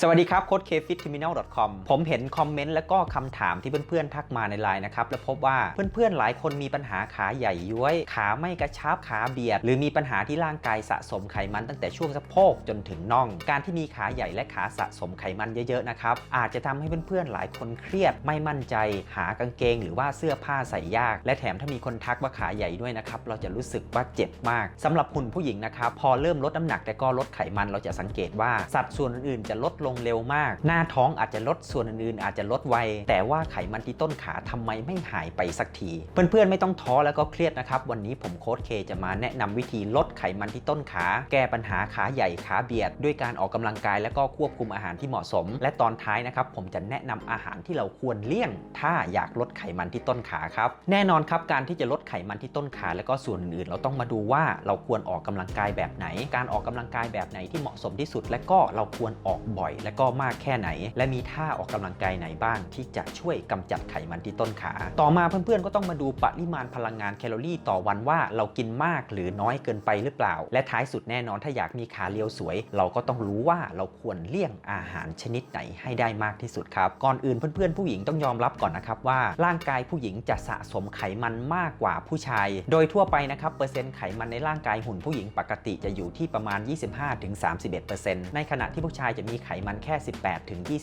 สวัสดีครับโค้ด kfitterminal.com ผมเห็นคอมเมนต์และก็คำถามที่เพื่อนๆทักมาในไลน์นะครับ และพบว่าเพื่อนๆหลายคนมีปัญหาขาใหญ่ย้วย ขาไม่กระชับขาเบียด หรือมีปัญหาที่ร่างกายสะสมไขมันตั้งแต่ช่วงสะโพกจนถึงน่อง การที่มีขาใหญ่และขาสะสมไขมันเยอะๆนะครับอาจจะทำให้เพื่อนๆหลายคนเครียด ไม่มั่นใจ หากางเกง หรือว่าเสื้อผ้าใส่ยาก และแถมถ้ามีคนทักว่าขาใหญ่ด้วยนะครับเราจะรู้สึกว่าเจ็บมากสำหรับหุ่นผู้หญิงนะครับพอเริ่มลดน้ำหนักแต่ก็ลดไขมันเราจะสังเกตว่าสัดส่วนอื่นๆจะลดลงเร็วมาก หน้าท้องอาจจะลดส่วนอื่นๆอาจจะลดไว แต่ว่าไขมันที่ต้นขาทำไมไม่หายไปสักที เพื่อนๆไม่ต้องท้อแล้วก็เครียดนะครับ วันนี้ผมโค้ดเคจะมาแนะนำวิธีลดไขมันที่ต้นขา แก้ปัญหาขาใหญ่ขาเบียด ด้วยการออกกำลังกายและก็ควบคุมอาหารที่เหมาะสม และตอนท้ายนะครับผมจะแนะนำอาหารที่เราควรเลี่ยง ถ้าอยากลดไขมันที่ต้นขาครับแน่นอนครับการที่จะลดไขมันที่ต้นขาและก็ส่วนอื่นๆ เราต้องมาดูว่าเราควรออกกำลังกายแบบไหน การออกกำลังกายแบบไหนที่เหมาะสมที่สุด และก็เราควรออกบ่อยและก็มากแค่ไหน และมีท่าออกกำลังกายไหนบ้างที่จะช่วยกำจัดไขมันที่ต้นขา ต่อมาเพื่อนๆก็ต้องมาดูปริมาณพลังงานแคลอรี่ต่อวันว่าเรากินมากหรือน้อยเกินไปหรือเปล่า และท้ายสุดแน่นอนถ้าอยากมีขาเรียวสวย เราก็ต้องรู้ว่าเราควรเลี่ยงอาหารชนิดไหนให้ได้มากที่สุดครับ ก่อนอื่นเพื่อนๆผู้หญิงต้องยอมรับก่อนนะครับว่า ร่างกายผู้หญิงจะสะสมไขมันมากกว่าผู้ชาย โดยทั่วไปนะครับเปอร์เซ็นต์ไขมันในร่างกายหุ่นผู้หญิงปกติจะอยู่ที่ประมาณ 25-31%ในขณะที่ผู้ชายจะมีไขมันแค่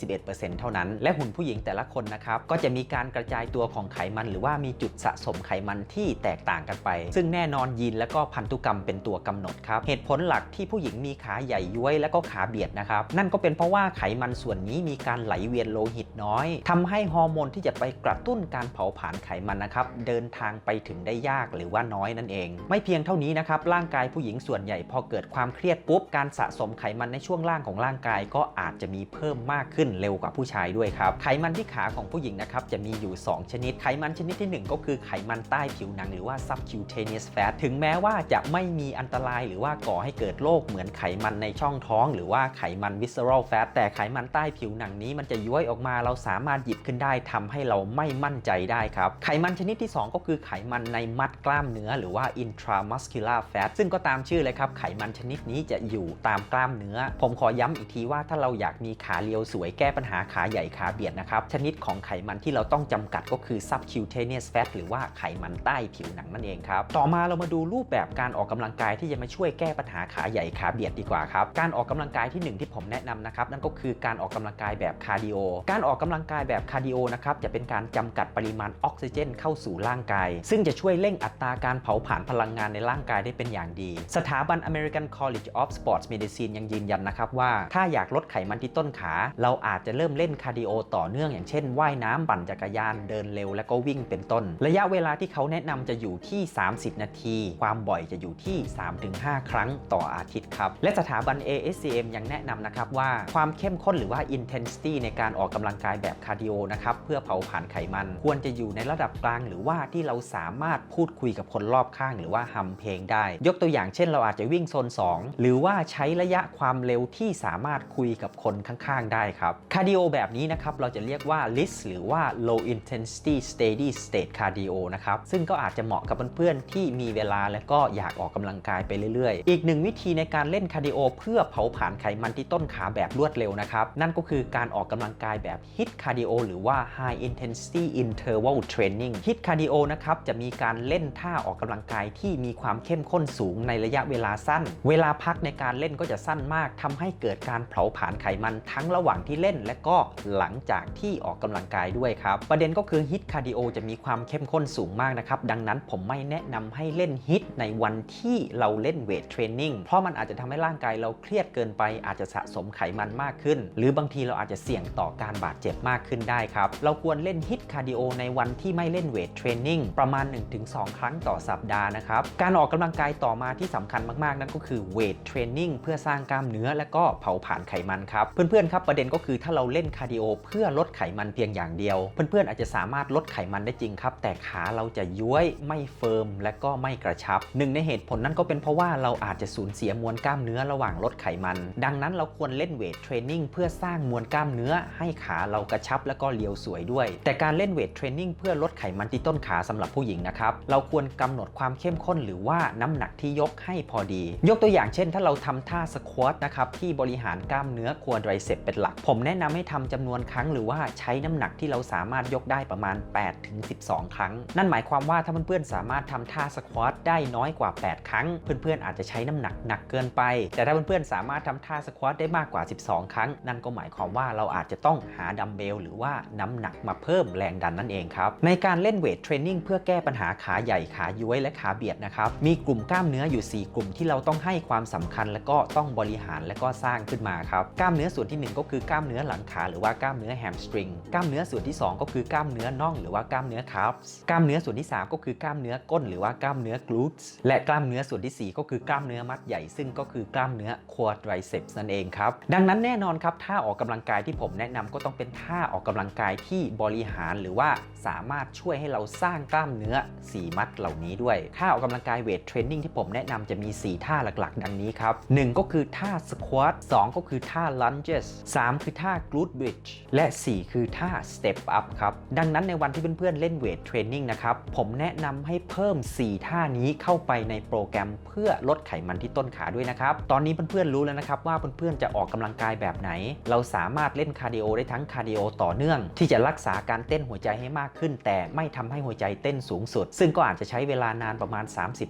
18-21%เท่านั้น และหุ่นผู้หญิงแต่ละคนนะครับก็จะมีการกระจายตัวของไขมัน หรือว่ามีจุดสะสมไขมันที่แตกต่างกันไป ซึ่งแน่นอนยีนและก็พันธุกรรมเป็นตัวกำหนดครับเหตุผลหลักที่ผู้หญิงมีขาใหญ่ย้วยและก็ขาเบียดนะครับนั่นก็เป็นเพราะว่าไขมันส่วนนี้มีการไหลเวียนโลหิตน้อยทำให้ฮอร์โมนที่จะไปกระตุ้นการเผาผลาญไขมันนะครับเดินทางไปถึงได้ยากหรือว่าน้อยนั่นเอง ไม่เพียงเท่านี้นะครับร่างกายผู้หญิงส่วนใหญ่พอเกิดความเครียดปุ๊บการสะสมไขมันในช่วงล่างของร่างกายก็อาจจะมีเพิ่มมากขึ้นเร็วกว่าผู้ชายด้วยครับ ไขมันที่ขาของผู้หญิงนะครับจะมีอยู่ 2 ชนิด ไขมันชนิดที่ 1 ก็คือไขมันใต้ผิวหนังหรือว่า subcutaneous fat ถึงแม้ว่าจะไม่มีอันตรายหรือว่าก่อให้เกิดโรคเหมือนไขมันในช่องท้อง หรือว่าไขมัน visceral fat แต่ไขมันใต้ผิวหนังนี้มันจะย้วยออกมาเราสามารถหยิบขึ้นได้ทำให้เราไม่มั่นใจได้ครับ ไขมันชนิดที่ 2 ก็คือไขมันในมัดกล้ามเนื้อหรือว่า intramuscular fat ซึ่งก็ตามชื่อเลยครับไขมันชนิดนี้จะอยู่ตามกล้ามเนื้อ ผมขอย้ำอีกทีว่าถ้าเราอยากมีขาเรียวสวยแก้ปัญหาขาใหญ่ขาเบียดนะครับ ชนิดของไขมันที่เราต้องจำกัดก็คือ subcutaneous fat หรือว่าไขมันใต้ผิวหนังนั่นเองครับ ต่อมาเรามาดูรูปแบบการออกกำลังกายที่จะมาช่วยแก้ปัญหาขาใหญ่ขาเบียดดีกว่าครับ การออกกำลังกายที่หนึ่งที่ผมแนะนำนะครับนั่นก็คือการออกกำลังกายแบบคาร์ดิโอ การออกกำลังกายแบบคาร์ดิโอนะครับจะเป็นการจำกัดปริมาณออกซิเจน เข้าสู่ร่างกาย ซึ่งจะช่วยเร่งอัตราการเผาผลาญพลังงานในร่างกายได้เป็นอย่างดี สถาบัน American College of Sports Medicine ยังยืนยันนะครับว่าถ้าอยากลดไขมันที่ต้นขา เราอาจจะเริ่มเล่นคาร์ดิโอต่อเนื่องอย่างเช่นว่ายน้ำปั่นจักรยานเดินเร็ว และก็วิ่งเป็นต้น ระยะเวลาที่เขาแนะนำจะอยู่ที่ 30 นาที ความบ่อยจะอยู่ที่ 3-5 ครั้งต่ออาทิตย์ครับ และสถาบัน ASCM ยังแนะนำนะครับว่าความเข้มข้นหรือว่า intensity ในการออกกำลังกายแบบคาร์ดิโอนะครับเพื่อเผาผลาญไขมัน ควรจะอยู่ในระดับกลาง หรือว่าที่เราสามารถพูดคุยกับคนรอบข้าง หรือว่าฮัมเพลงได้ ยกตัวอย่างเช่นเราอาจจะวิ่งโซน 2 หรือว่าใช้ระยะความเร็วที่สามารถคุยกับคนข้างๆ ได้ครับ คาร์ดิโอแบบนี้นะครับ เราจะเรียกว่า LIST หรือว่า low intensity steady state cardio นะครับ ซึ่งก็อาจจะเหมาะกับเพื่อนๆ ที่มีเวลาและก็อยากออกกำลังกายไปเรื่อยๆ อีกหนึ่งวิธีในการเล่นคาร์ดิโอเพื่อเผาผลาญไขมันที่ต้นขาแบบรวดเร็วนะครับ นั่นก็คือการออกกำลังกายแบบ HIT cardio หรือว่า high intensity interval training HIT cardio นะครับ จะมีการเล่นท่าออกกำลังกายที่มีความเข้มข้นสูงในระยะเวลาสั้น เวลาพักในการเล่นก็จะสั้นมากทำให้เกิดการเผาผลาญไขไขมันทั้งระหว่างที่เล่น และก็หลังจากที่ออกกำลังกายด้วยครับ ประเด็นก็คือ HIT cardio จะมีความเข้มข้นสูงมากนะครับ ดังนั้นผมไม่แนะนำให้เล่น HIT ในวันที่เราเล่นเวทเทรนนิ่งเพราะมันอาจจะทำให้ร่างกายเราเครียดเกินไป อาจจะสะสมไขมันมากขึ้น หรือบางทีเราอาจจะเสี่ยงต่อการบาดเจ็บมากขึ้นได้ครับ เราควรเล่น HIT cardio ในวันที่ไม่เล่นเวทเทรนนิ่งประมาณ 1-2 ครั้งต่อสัปดาห์นะครับ การออกกำลังกายต่อมาที่สำคัญมากๆ นั่นก็คือเวทเทรนนิ่งเพื่อสร้างกล้ามเนื้อและก็เผาผลาญไขมันครับเพื่อนๆครับประเด็นก็คือถ้าเราเล่นคาร์ดิโอเพื่อลดไขมันเพียงอย่างเดียว เพื่อนๆอาจจะสามารถลดไขมันได้จริงครับแต่ขาเราจะย้วยไม่เฟิร์มและก็ไม่กระชับหนึ่งในเหตุผลนั้นก็เป็นเพราะว่าเราอาจจะสูญเสียมวลกล้ามเนื้อระหว่างลดไขมัน ดังนั้นเราควรเล่นเวทเทรนนิ่งเพื่อสร้างมวลกล้ามเนื้อให้ขาเรากระชับและก็เรียวสวยด้วย แต่การเล่นเวทเทรนนิ่งเพื่อลดไขมันที่ต้นขาสำหรับผู้หญิงนะครับเราควรกำหนดความเข้มข้นหรือว่าน้ำหนักที่ยกให้พอดี ยกตัวอย่างเช่น ถ้าเราทำท่าสควอตนะครับที่บริหารกล้ามเนื้อครัวไดรเซปเป็นหลัก ผมแนะนำให้ทำจำนวนครั้งหรือว่าใช้น้ำหนักที่เราสามารถยกได้ประมาณ 8 ถึง 12 ครั้ง นั่นหมายความว่าถ้าเพื่อนๆสามารถทำท่าสควอตได้น้อยกว่า 8 ครั้ง เพื่อนๆอาจจะใช้น้ำหนักหนักเกินไป แต่ถ้าเพื่อนๆสามารถทำท่าสควอตได้มากกว่า 12 ครั้ง นั่นก็หมายความว่าเราอาจจะต้องหาดัมเบลหรือว่าน้ำหนักมาเพิ่มแรงดันนั่นเองครับ ในการเล่นเวทเทรนนิ่งเพื่อแก้ปัญหาขาใหญ่ขาย้วยและขาเบียดนะครับ มีกลุ่มกล้ามเนื้ออยู่ 4 กลุ่มที่เราต้องให้ความสำคัญ และก็ต้องบริหารและก็สร้างขึ้นมาครับกล้ามามเนื้อส่วนที่ 1 ก็คือกล้ามเนื้อหลังขาหรือว่ากล้ามเนื้อแฮมสตริง กล้ามเนื้อส่วนที่ 2 ก็คือกล้ามเนื้อน่องหรือว่ากล้ามเนื้อคาฟส์กล้ามเนื้อส่วนที่ 3 ก็คือกล้ามเนื้อก้นหรือว่ากล้ามเนื้อกลูตส์และกล้ามเนื้อส่วนที่ 4 ก็คือกล้ามเนื้อมัดใหญ่ซึ่งก็คือกล้ามเนื้อควอดไรเซปส์นั่นเองครับ ดังนั้นแน่นอนครับท่าออกกำลังกายที่ผมแนะนำก็ต้องเป็นท่าออกกำลังกายที่บริหารหรือว่า สามารถช่วยให้เราสร้างกล้ามเนื้อ 4 มัดเหล่านี้ด้วย ท่าออกกำลังกายเวทเทรนนิ่งที่ผมแนะนำจะมี 4 ท่าหลักๆ ดังนี้ครับ 1 ก็คือท่าสควอต2ก็คือท่า lunges 3คือท่า glute bridge และ 4 คือท่า step up ครับ ดังนั้นในวันที่เพื่อนๆเล่นเวทเทรนนิ่งนะครับผมแนะนำให้เพิ่ม 4 ท่านี้เข้าไปในโปรแกรมเพื่อลดไขมันที่ต้นขาด้วยนะครับ ตอนนี้เพื่อนๆรู้แล้วนะครับว่าเพื่อนๆจะออกกำลังกายแบบไหน เราสามารถเล่นคาร์ดิโอได้ทั้งคาร์ดิโอต่อเนื่อง ที่จะรักษาการเต้นหัวใจให้มากขึ้น แต่ไม่ทำให้หัวใจเต้นสูงสุด ซึ่งก็อาจจะใช้เวลานานประมาณ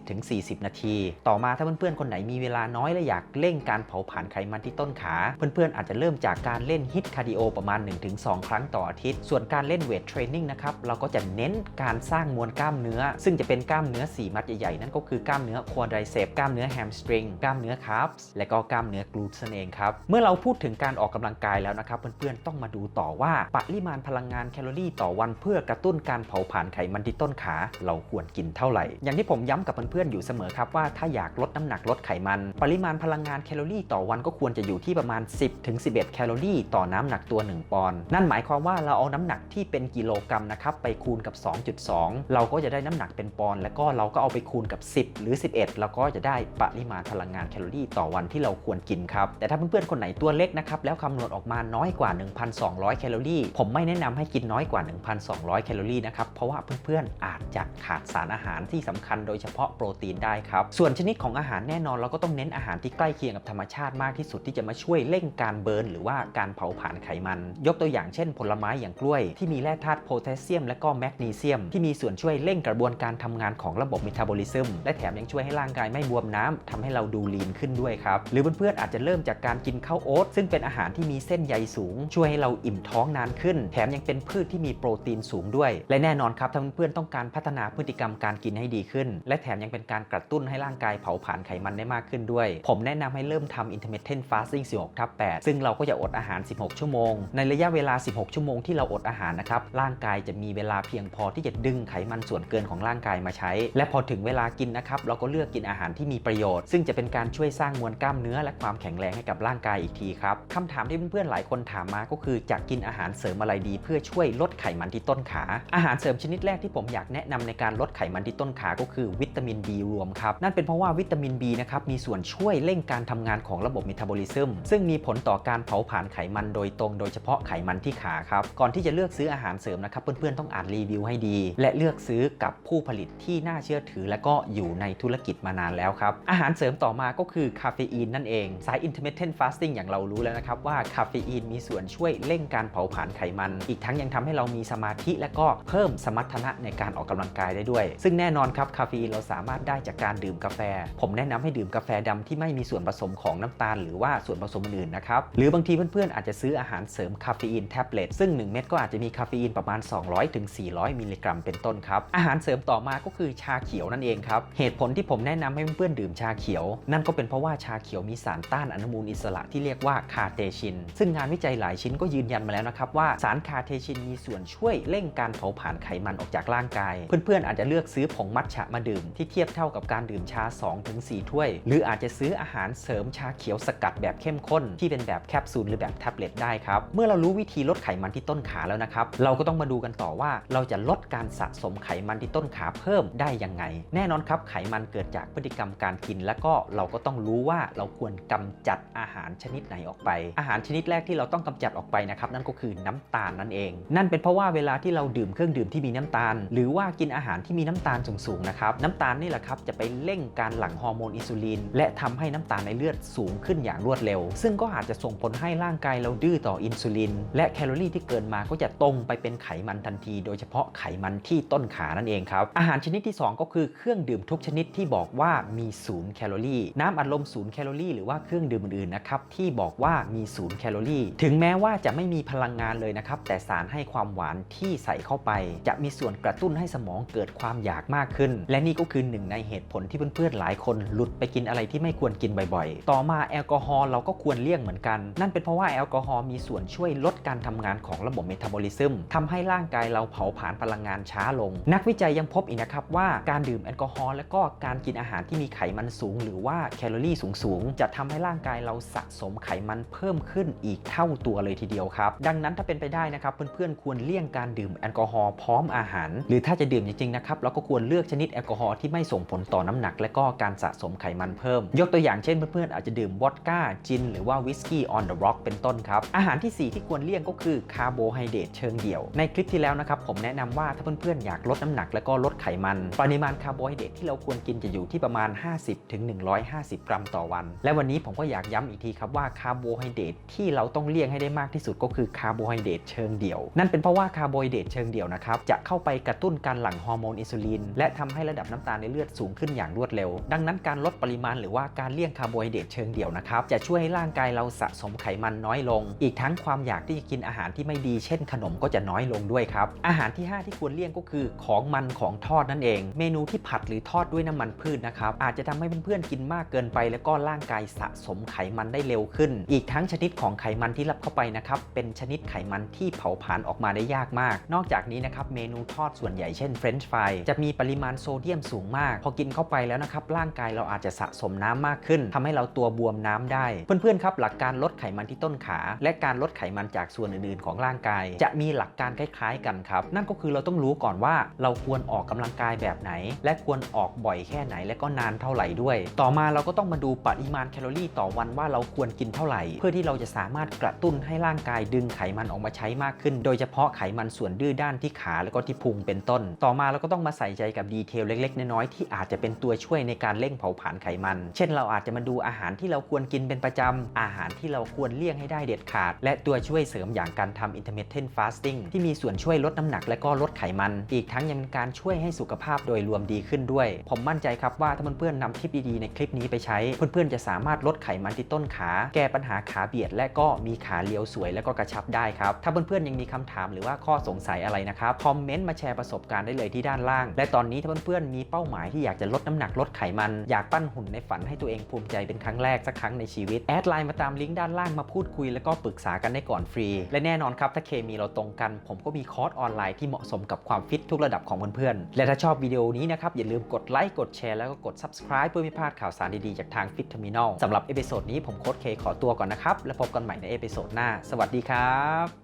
30-40 นาที ต่อมาถ้าเพื่อนๆคนไหนมีเวลาน้อยและอยากเร่งการเผาผลาญไขมันที่ต้นขา เพื่อนๆอาจจะเริ่มจากการเล่นฮิตคาร์ดิโอประมาณ 1-2 ครั้งต่ออาทิตย์ ส่วนการเล่นเวทเทรนนิ่งนะครับเราก็จะเน้นการสร้างมวลกล้ามเนื้อ ซึ่งจะเป็นกล้ามเนื้อ 4 มัดใหญ่ๆ นั่นก็คือกล้ามเนื้อควอไดเซปกล้ามเนื้อแฮมสตริงกล้ามเนื้อคาฟส์และก็กล้ามเนื้อกลูตนั่นเองครับเมื่อเราพูดถึงการออกกำลังกายแล้วนะครับเพื่อนๆต้องมาดูต่อว่าปริมาณพลังงานแคลอรี่ต่อวันเพื่อกระตุ้นการเผาผลาญไขมันที่ต้นขา เราควรกินเท่าไหร่ อย่างที่ผมย้ำกับเพื่อนๆอยู่เสมอครับว่าถ้าอยากลดน้ำหนักลดไขมัน ปริมาณพลังงานแคลอรี่ต่อวันก็ควรจะอยู่ที่ประมาณ 10-11 แคลอรี่ ต่อน้ำหนักตัว 1 ปอนด์นั่นหมายความว่าเราเอาน้ำหนักที่เป็นกิโลกรัมนะครับไปคูณกับ 2.2 เราก็จะได้น้ำหนักเป็นปอนด์แล้วก็เราก็เอาไปคูณกับ 10 หรือ 11 แล้วก็จะได้ปริมาณพลังงานแคลอรี่ต่อวันที่เราควรกินครับแต่ถ้าเพื่อนๆคนไหนตัวเล็กนะครับแล้วคำนวณออกมาน้อยกว่า 1,200 แคลอรี่ ผมไม่แนะนำให้กินน้อยกว่า 1,200แคลอรี่นะครับ เพราะว่าเพื่อนๆอาจจะขาดสารอาหารที่สำคัญโดยเฉพาะโปรตีนได้ครับ ส่วนชนิดของอาหารแน่นอนเราก็ต้องเน้นอาหารที่ใกล้เคียงกับธรรมชาติมากที่สุดที่จะมาช่วยเร่งการเบิร์นหรือว่าการเผาผลาญไขมัน ยกตัวอย่างเช่น ผลไม้อย่างกล้วย ที่มีแร่ธาตุโพแทสเซียม และก็แมกนีเซียม ที่มีส่วนช่วยเร่งกระบวนการทำงานของระบบเมตาบอลิซึมและแถมยังช่วยให้ร่างกายไม่บวมน้ำทำให้เราดูลีนขึ้นด้วยครับหรือเพื่อนๆอาจจะเริ่มจากการกินข้าวโอ๊ตซึ่งเป็นอาหารที่มีเส้นใยสูง ช่วยให้เราอิ่มท้องนานขึ้น แถมยังเป็นพืชที่มีโปรตีนสูงด้วย และแน่นอนครับถ้าเพื่อนๆต้องการพัฒนาพฤติกรรมการกินให้ดีขึ้น และแถมยังเป็นการกระตุ้นให้ร่างกายเผาผลาญไขมันได้มากขึ้นด้วย ผมแนะนำให้เริ่มทำ intermittent fasting 16ทับ8ซึ่งเราก็จะอดอาหาร 16 ชั่วโมง ในระยะเวลา 16 ชั่วโมงที่เราอดอาหารนะครับร่างกายจะมีเวลาเพียงพอที่จะดึงไขมันส่วนเกินของร่างกายมาใช้ และพอถึงเวลากินนะครับเราก็เลือกกินอาหารที่มีประโยชน์ ซึ่งจะเป็นการช่วยสร้างมวลกล้ามเนื้อ และความแข็งแรงให้กับร่างกายอีกทีครับคำถามที่เพื่อนๆหลายคนถามมาก็คือจะกินอาหารเสริมอะไรดี เพื่อช่วยลดไขมันที่ต้นขาอาหารเสริมชนิดแรกที่ผมอยากแนะนำในการลดไขมันที่ต้นขาก็คือวิตามิน B รวมครับ นั่นเป็นเพราะว่าวิตามิน B นะครับมีส่วนช่วยเร่งการทำงานของระบบเมตาบอลิซึมซึ่งมีผลต่อการเผาผลาญไขมันโดยตรง โดยเฉพาะไขมันที่ขาครับ ก่อนที่จะเลือกซื้ออาหารเสริมนะครับเพื่อนๆต้องอ่านรีวิวให้ดี และเลือกซื้อกับผู้ผลิตที่น่าเชื่อถือ และก็อยู่ในธุรกิจมานานแล้วครับอาหารเสริมต่อมาก็คือคาเฟอีนนั่นเองสาย intermittent fasting อย่างเรารู้แล้วนะครับว่าคาเฟอีนมีส่วนช่วยเร่งการเผาผลาญไขมัน อีกทั้งยังทำให้เรามีสมาธิและก็เพิ่มสมรรถนะในการออกกำลังกายได้ด้วย ซึ่งแน่นอนครับคาเฟอีนเราสามารถได้จากการดื่มกาแฟ ผมแนะนำให้ดื่มกาแฟดำที่ไม่มีส่วนผสมของน้ำตาล หรือว่าส่วนผสมอื่นๆนะครับหรือบางทีเพื่อนๆอาจจะซื้ออาหารเสริมคาเฟอีนแท็บเล็ตซึ่ง 1 เม็ดก็อาจจะมีคาเฟอีนประมาณ 200-400ถึงมิลลิกรัมเป็นต้นครับอาหารเสริมต่อมาก็คือชาเขียวนั่นเองครับเหตุผลที่ผมแนะนำให้เพื่อนๆดื่มชาเขียว นั่นก็เป็นเพราะว่าชาเขียวมีสารต้านอนุมูลอิสระที่เรียกว่าคาเตชิน ซึ่งงานวิจัยหลายชิ้นก็ยืนยันมาแล้วนะครับว่าสารคาเทชินมีส่วนช่วยเร่งการเผาผลาญไขมันออกจากร่างกาย เพื่อนๆอาจจะเลือกซื้อผงมัทฉะมาดื่มที่เทียบเท่ากับการดื่มชา 2-4 ถ้วย หรืออาจจะซื้ออาหารเสริมชาเขียวสกัดแบบเข้มข้น ที่เป็นแบบแคปซูลหรือแบบแท็บเล็ตได้ครับ เมื่อเรารู้วิธีลดไขมันที่ต้นขาแล้วนะครับ เราก็ต้องมาดูกันต่อว่าเราจะลดการสะสมไขมันที่ต้นขาเพิ่มได้ยังไง แน่นอนครับไขมันเกิดจากพฤติกรรมการกิน และก็เราก็ต้องรู้ว่าเราควรกำจัดอาหารชนิดไหนออกไป อาหารชนิดแรกที่เราต้องกำจัดออกไปนะครับนั่นก็คือน้ำตาลนั่นเอง นั่นเป็นเพราะว่าเวลาที่เราดื่มเครื่องดื่มที่มีน้ำตาล หรือว่ากินอาหารที่มีน้ำตาลสูงๆนะครับน้ำตาลนี่แหละครับจะไปเร่งการหลั่งฮอร์โมนอินซูลินและทำให้น้ำตาลในเลือดสูงขึ้นอย่างรวดเร็ว ซึ่งก็อาจจะส่งผลให้ร่างกายเราดื้อต่ออินซูลิน และแคลอรี่ที่เกินมาก็จะตรงไปเป็นไขมันทันที โดยเฉพาะไขมันที่ต้นขานั่นเองครับอาหารชนิดที่สองก็คือเครื่องดื่มทุกชนิดที่บอกว่ามีศูนย์แคลอรี่น้ำอัดลมศูนย์แคลอรี่หรือว่าเครื่องดื่มอื่นๆนะครับที่บอกว่ามีศูนย์แคลอรี่ถึงแม้ว่าจะไม่มีพลังงานเลยนะครับแต่สารให้ความหวานที่ใส่เข้าไป จะมีส่วนกระตุ้นให้สมองเกิดความอยากมากขึ้น และนี่ก็คือหนึ่งในเหตุผลที่เพื่อนๆหลายคนหลุดไปกินอะไรที่ไม่ควรกินบ่อยๆ ต่อมาแอลกอฮอล์เราก็ควรเลี่ยงเหมือนกัน นั่นเป็นเพราะว่าแอลกอฮอล์มีส่วนช่วยลดการทำงานของระบบเมตาบอลิซึมทำให้ร่างกายเราเผาผลาญพลังงานช้าลง นักวิจัยยังพบอีกนะครับว่าการดื่มแอลกอฮอล์และก็การกินอาหารที่มีไขมันสูง หรือว่าแคลอรี่สูงๆจะทำให้ร่างกายเราสะสมไขมันเพิ่มขึ้นอีกเท่าตัวเลยทีเดียวครับ ดังนั้นถ้าเป็นไปได้นะครับเพื่อนๆควรเลี่ยงการดื่มแอลกอฮอล์พร้อมอาหาร หรือถ้าจะดื่มจริงๆนะครับเราก็ควรเลือกชนิดแอลกอฮอล์ที่ไม่ส่งผลต่อน้ำหนัก และก็การสะสมไขมันเพิ่ม ยกตัวอย่างเช่นเพื่อนๆอาจจะดื่มวอดก้าจิน หรือว่าวิสกี้ออนเดอะร็อกเป็นต้นครับ อาหารที่ 4 ที่ควรเลี่ยงก็คือคาร์โบไฮเดรตเชิงเดี่ยว ในคลิปที่แล้วนะครับผมแนะนำว่าถ้าเพื่อนๆอยากลดน้ำหนักและก็ลดไขมัน ปริมาณคาร์โบไฮเดรตที่เราควรกินจะอยู่ที่ประมาณ 50-150 กรัมต่อวัน และวันนี้ผมก็อยากย้ำอีกทีครับว่าคาร์โบไฮเดรตที่เราต้องเลี่ยงให้ได้มากที่สุดก็คือคาร์โบไฮเดรตเชิงเดี่ยว นั่นเป็นเพราะว่าคาร์โบไฮเดรตเชิงเดี่ยวนะครับ จะเข้าไปกระตุ้นการหลั่งฮอร์โมนอินซูลิน และทำให้ระดับน้ำตาลในเลือดสูงขึ้นอย่างรวดเร็ว ดังนั้นการลดปริมาณหรือว่าการเลี่ยงคาร์โบไฮเดรตเชิงเดี่ยวนะครับ จะช่วยให้ร่างกายเราสะสมไขมันน้อยลง อีกทั้งความอยากที่จะกินอาหารที่ไม่ดี เช่น ขนมก็จะน้อยลงด้วยครับ อาหารที่ 5 ที่ควรเลี่ยงก็คือของมันของทอดนั่นเอง เมนูที่ผัดหรือทอดด้วยน้ำมันพืชนะครับ อาจจะทำให้เพื่อนๆกินมากเกินไป แล้วก็ร่างกายสะสมไขมันได้เร็วขึ้น อีกทั้งชนิดของไขมันที่รับเข้าไปนะครับ เป็นชนิดไขมันที่เผาผลาญออกมาได้ยากมาก นอกจากนี้นะครับเมนูทอดส่วนใหญ่เช่นเฟรนช์ฟรายจะมีปริมาณโซเดียมสูงมาก พอกินเข้าไปแล้วนะครับร่างกายเราอาจจะสะสมน้ำมากขึ้นทำให้เราตัวบวมน้ำได้ เพื่อนๆครับหลักการลดไขมันที่ต้นขา และการลดไขมันจากส่วนอื่นๆ ของร่างกาย จะมีหลักการคล้ายๆกันครับ นั่นก็คือเราต้องรู้ก่อนว่าเราควรออกกำลังกายแบบไหน และควรออกบ่อยแค่ไหนและก็นานเท่าไหร่ด้วย ต่อมาเราก็ต้องมาดูปริมาณแคลอรี่ต่อวันว่าเราควรกินเท่าไหร่ เพื่อที่เราจะสามารถกระตุ้นให้ร่างกายดึงไขมันออกมาใช้มากขึ้น โดยเฉพาะไขมันส่วนดือด้านที่ขาและก็ที่พุงเป็นต้น ต่อมาเราก็ต้องมาใส่ใจกับดีเทลเล็ก ๆ น้อยๆที่อาจจะเป็นตัวช่วยในการเร่งเผาผลาญไขมัน เช่นเราอาจจะมาดูอาหารที่เราควรกินเป็นประจำ อาหารที่เราควรเลี่ยงให้ได้เด็ดขาด และตัวช่วยเสริมอย่างการทำ intermittent fasting ที่มีส่วนช่วยลดน้ำหนักและก็ลดไขมัน อีกทั้งยังเป็นการช่วยให้สุขภาพโดยรวมดีขึ้นด้วย ผมมั่นใจครับว่าถ้าเพื่อนๆนำทิปดีๆในคลิปนี้ไปใช้ เพื่อนๆจะสามารถลดไขมันที่ต้นขา แก้ปัญหาขาเบียด และก็มีขาเรียวสวยและก็กระชับได้ครับ ถ้าเพื่อนๆยังมีคำถามหรือว่าข้อสงสัยอะไรนะครับ คอมเมนต์มาแชร์ประสบการณ์ได้เลยที่ด้านล่าง และตอนนี้ถ้าเพื่อนๆมีเป้าหมายที่อยากจะลดน้ำหนักลดไขมัน อยากปั้นหุ่นในฝันให้ตัวเองภูมิใจเป็นครั้งแรกสักครั้งในชีวิต แอดไลน์มาตามลิงก์ด้านล่างมาพูดคุยแล้วก็ปรึกษากันได้ก่อนฟรี และแน่นอนครับถ้าเคมีเราตรงกัน ผมก็มีคอร์สออนไลน์ที่เหมาะสมกับความฟิตทุกระดับของเพื่อนๆ และถ้าชอบวิดีโอนี้นะครับอย่าลืมกดไลค์กดแชร์แล้วก็กด subscribe เพื่อไม่พลาดข่าวสารดีๆจากทาง Fit Terminal สำหรับเอพิโซดนี้ผมโค้ดเคขอตัวก่อนนะครับแล้วพบกันใหม่ในเอพิโซดหน้า สวัสดีครับ